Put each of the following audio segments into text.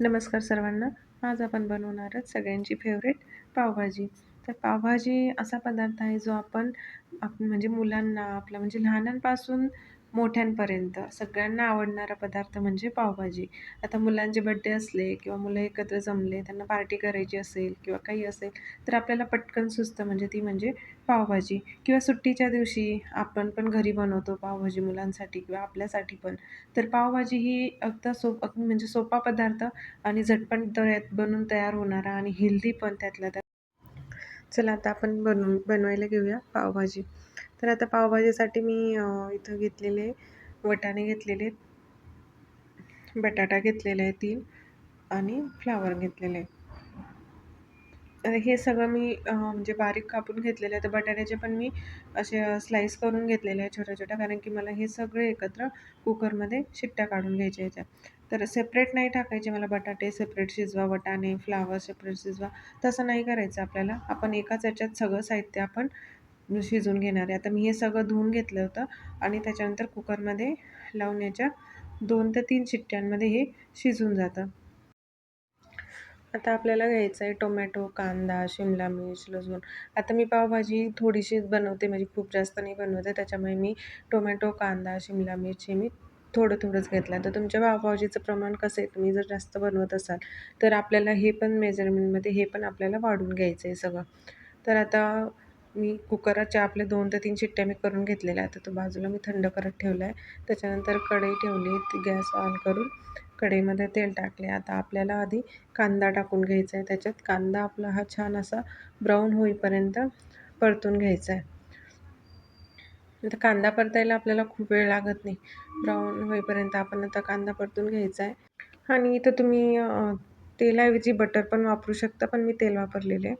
नमस्कार सर्वांना. आज आपण बनवणार आहोत सगळ्यांची फेवरेट पावभाजी. तर पावभाजी असा पदार्थ आहे जो आपण आप म्हणजे मुलांना आपल्या म्हणजे लहानांपासून मोठ्यांपर्यंत. सगळ्यांना आवडणारा पदार्थ म्हणजे पावभाजी. आता मुलांचे बड्डे असले किंवा मुलं एकत्र जमले त्यांना पार्टी करायची असेल किंवा काही असेल तर आपल्याला पटकन सुचतं म्हणजे ती म्हणजे पावभाजी. किंवा सुट्टीच्या दिवशी आपण पण घरी बनवतो पावभाजी मुलांसाठी किंवा आपल्यासाठी पण. तर पावभाजी ही अगदी सोप म्हणजे सोपा पदार्थ आणि झटपट तयात बनून तयार होणारा आणि हेल्दी पण त्यातल्या त्यात. चला आता आपण बनवून बनवायला घेऊया पावभाजी. तर आता पावभाजीसाठी मी इथं घेतलेले वटाणे घेतलेले बटाटा घेतलेला आहे तीन आणि फ्लावर घेतलेले हे सगळं मी म्हणजे बारीक कापून घेतलेलं आहे तर बटाट्याचे पण मी असे स्लाईस करून घेतलेले आहे छोट्या छोट्या कारण की मला हे सगळे एकत्र कुकरमध्ये शिट्ट्या काढून घ्यायच्या याच्यात तर सेपरेट नाही टाकायचे मला बटाटे सेपरेट शिजवा वटाणे फ्लावर सेपरेट शिजवा तसं नाही करायचं आपल्याला. आपण एकाच याच्यात सगळं साहित्य आपण शिजून घेणार. आहे आता मी हे सगळं धुवून घेतलं होतं आणि त्याच्यानंतर कुकरमध्ये लावण्याच्या दोन ते तीन शिट्ट्यांमध्ये हे शिजून जातं. आता आपल्याला घ्यायचं आहे टोमॅटो कांदा शिमला मिर्च लसूण. आता मी पावभाजी थोडीशीच बनवते म्हणजे खूप जास्त नाही बनवते. त्याच्यामुळे मी टोमॅटो कांदा शिमला मिर्च हे मी थोडं थोडंच घेतलं तर तुमच्या पावभाजीचं प्रमाण कसं आहे? तुम्ही जर जास्त बनवत असाल तर आपल्याला हे पण मेजरमेंटमध्ये हे पण आपल्याला वाढून घ्यायचं आहे सगळं. तर आता मी कुकराच्या आपले दोन ते तीन शिट्ट्या मी करून घेतलेल्या आहेत. तो बाजूला मी थंड करत ठेवला आहे त्याच्यानंतर कढई ठेवली ती गॅस ऑन करून कढईमध्ये तेल टाकले आता आपल्याला आधी कांदा टाकून घ्यायचा आहे त्याच्यात कांदा आपला हा छान असा ब्राऊन होईपर्यंत परतून घ्यायचा आहे आता कांदा परतायला आपल्याला खूप वेळ लागत नाही. ब्राऊन होईपर्यंत आपण आता कांदा परतून घ्यायचा आहे आणि इथं तुम्ही तेलाऐवजी बटर पण वापरू शकता पण मी तेल वापरलेले आहे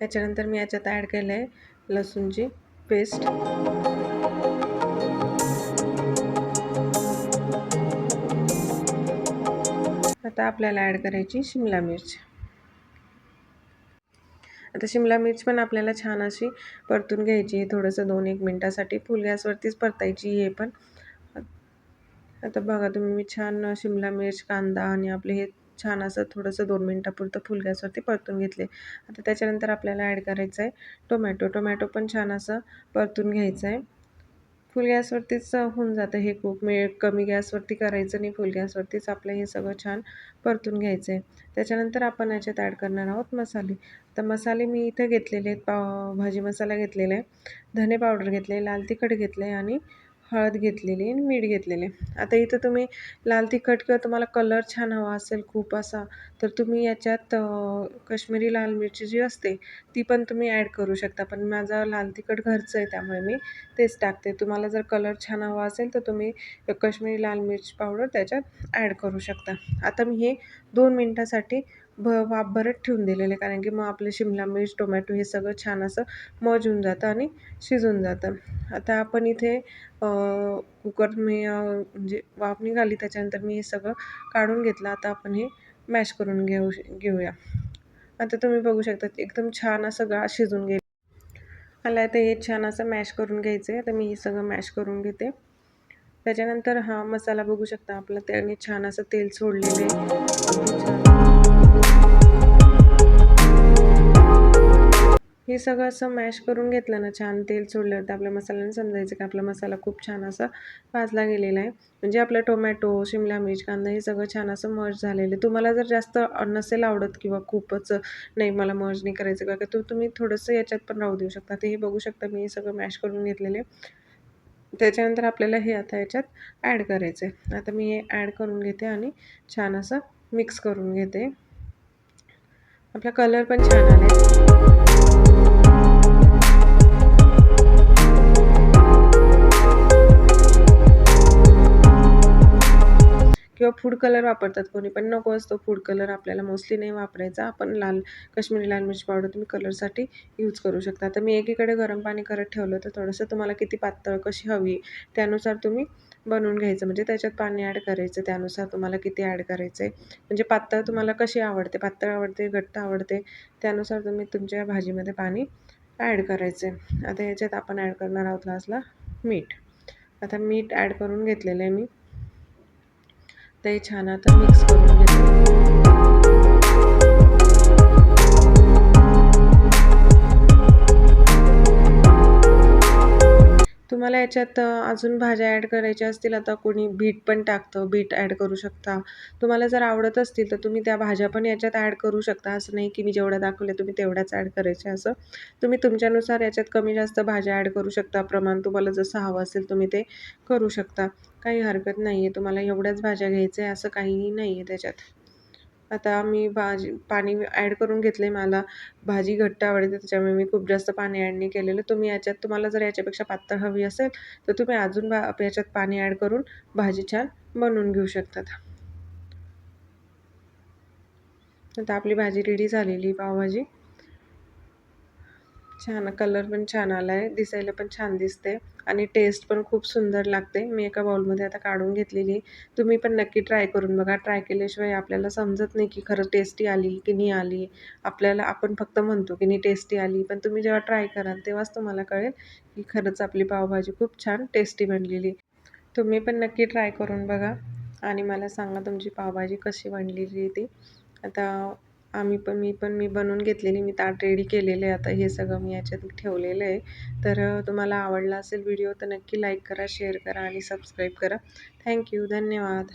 त्याच्यानंतर मी याच्यात ॲड केलं आहे लसूणची पेस्ट आता आपल्याला ॲड करायची शिमला मिरची. आता शिमला मिर्च पण आपल्याला छान अशी परतून घ्यायची थोडंसं दोन एक मिनटासाठी फुल गॅसवरतीच परतायची हे पण. आता बघा तुम्ही मी छान शिमला मिर्च कांदा आणि आपले हे छान असं थोडंसं दोन मिनटापुरतं फुल गॅसवरती परतून घेतले. आता त्याच्यानंतर आपल्याला ॲड करायचं आहे टोमॅटो. टोमॅटो पण छान असं परतून घ्यायचं आहे फुल गॅसवरतीच होऊन जातं हे खूप. मे कमी गॅसवरती करायचं नाही फुल गॅसवरतीच आपलं हे सगळं छान परतून घ्यायचं आहे त्याच्यानंतर आपण याच्यात ॲड करणार आहोत मसाले. तर मसाले मी इथे घेतलेले आहेत. पाव भाजी मसाला घेतलेला आहे. धने पावडर घेतले लाल तिखट घेतलं आहे आणि हळद घेतलेली आणि मीठ घेतलेले. आता इथं तुम्ही लाल तिखट किंवा तुम्हाला कलर छान हवा असेल खूप असा तर तुम्ही याच्यात कश्मीरी लाल मिरची जी असते ती पण तुम्ही ॲड करू शकता. पण माझा लाल तिखट घरचं आहे त्यामुळे मी तेच टाकते. तुम्हाला जर कलर छान हवा असेल तर तुम्ही कश्मीरी लाल मिरची पावडर त्याच्यात ॲड करू शकता. आता मी हे दोन मिनटासाठी भ वाफ भरत ठेवून दिलेले कारण की मग आपले शिमला मिर्च टोमॅटो हे सगळं छान असं मज होऊन जातं आणि शिजून जातं. आता आपण इथे कुकर मी म्हणजे वाफ निघाली त्याच्यानंतर मी हे सगळं काढून घेतलं. आता आपण हे मॅश करून घेऊ घेऊया. आता तुम्ही बघू शकता एकदम छान असं गा शिजून घे मला आता हे छान असं मॅश करून घ्यायचं आहे तर मी हे सगळं मॅश करून घेते. त्याच्यानंतर हा मसाला बघू शकता आपला त्याने छान असं तेल सोडलेलं आहे. हे सगळं असं मॅश करून घेतलं ना छान तेल सोडलं तर आपल्या मसाल्याने समजायचं की आपला मसाला खूप छान असा भाजला गेलेला आहे. म्हणजे आपलं टोमॅटो शिमला मिर्च कांदा हे सगळं छान असं मर्ज झालेलं आहे. तुम्हाला जर जास्त नसेल आवडत किंवा खूपच नाही मला मर्ज नाही करायचं का तर तुम्ही थोडंसं याच्यात पण राहू देऊ शकता. ते हे बघू शकता मी हे सगळं मॅश करून घेतलेले त्याच्यानंतर आपल्याला हे आता याच्यात ॲड करायचं आहे. आता मी हे ॲड करून घेते आणि छान असं मिक्स करून घेते. आपला कलर पण छान आला किंवा फूड कलर वापरतात कोणी पण नको असतो फूड कलर आपल्याला मोस्टली नाही वापरायचा. आपण लाल कश्मीरी लाल मिरची पावडर तुम्ही कलरसाठी यूज करू शकता. तर मी एकीकडे गरम पाणी करत ठेवलं तर थोडंसं तुम्हाला किती पातळ कशी हवी त्यानुसार तुम्ही बनवून घ्यायचं. म्हणजे त्याच्यात पाणी ॲड करायचं त्यानुसार तुम्हाला किती ॲड करायचं आहे म्हणजे पातळ तुम्हाला कशी आवडते पातळ आवडते घट्ट आवडते त्यानुसार तुम्ही तुमच्या भाजीमध्ये पाणी ॲड करायचं आहे आता याच्यात आपण ॲड करणार आहोत लास्टला मीठ. आता मीठ ॲड करून घेतलेलं आहे मी. ते छान आता मिक्स करून घेते. आपल्याला याच्यात अजून भाज्या ॲड करायच्या असतील आता कोणी बीट पण टाकतं बीट ॲड करू शकता. तुम्हाला जर आवडत असतील तर तुम्ही त्या भाज्या पण याच्यात ॲड करू शकता. असं नाही की मी जेवढ्या दाखवल्या तुम्ही तेवढ्याच ॲड करायच्या असं तुम्ही तुमच्यानुसार याच्यात कमी जास्त भाज्या ॲड करू शकता. प्रमाण तुम्हाला जसं हवं असेल तुम्ही ते करू शकता. काही हरकत नाही आहे तुम्हाला एवढ्याच भाज्या घ्यायचं आहे असं काहीही नाही आहे त्याच्यात. आता मी भाजी पाणी ॲड करून घेतले मला. भाजी घट्ट आवडते त्याच्यामुळे मी खूप जास्त पाणी ॲड नाही केलेलं. तुम्ही याच्यात तुम्हाला जर याच्यापेक्षा पातळ हवी असेल तर तुम्ही अजून बा याच्यात पाणी ॲड करून भाजी छान बनवून घेऊ शकतात. आता आपली भाजी रेडी झालेली पावभाजी. छान कलर पण छान आला आहे दिसायला पण छान दिसते आणि टेस्ट पण खूप सुंदर लागते मी एका बाउलमध्ये आता काढून घेतलेली. तुम्ही पण नक्की ट्राय करून बघा. ट्राय केल्याशिवाय आपल्याला समजत नाही की खरं टेस्टी आली की नाही आली. आपल्याला आपण फक्त म्हणतो की नाही टेस्टी आली. पण तुम्ही जेव्हा ट्राय कराल तेव्हाच तुम्हाला कळेल की खरंच आपली पावभाजी खूप छान टेस्टी बनलेली. तुम्ही पण नक्की ट्राय करून बघा. आणि मला सांगा तुमची पावभाजी कशी बनलेली ती. आता आम्ही पण मी पण मी बनवून घेतलेली मी ताट रेडी केलेले आहे. आता हे सगळं मी याच्यात ठेवलेलं आहे. तर तुम्हाला आवडला असेल व्हिडिओ तर नक्की लाईक करा शेअर करा आणि सबस्क्राईब करा. थँक्यू धन्यवाद.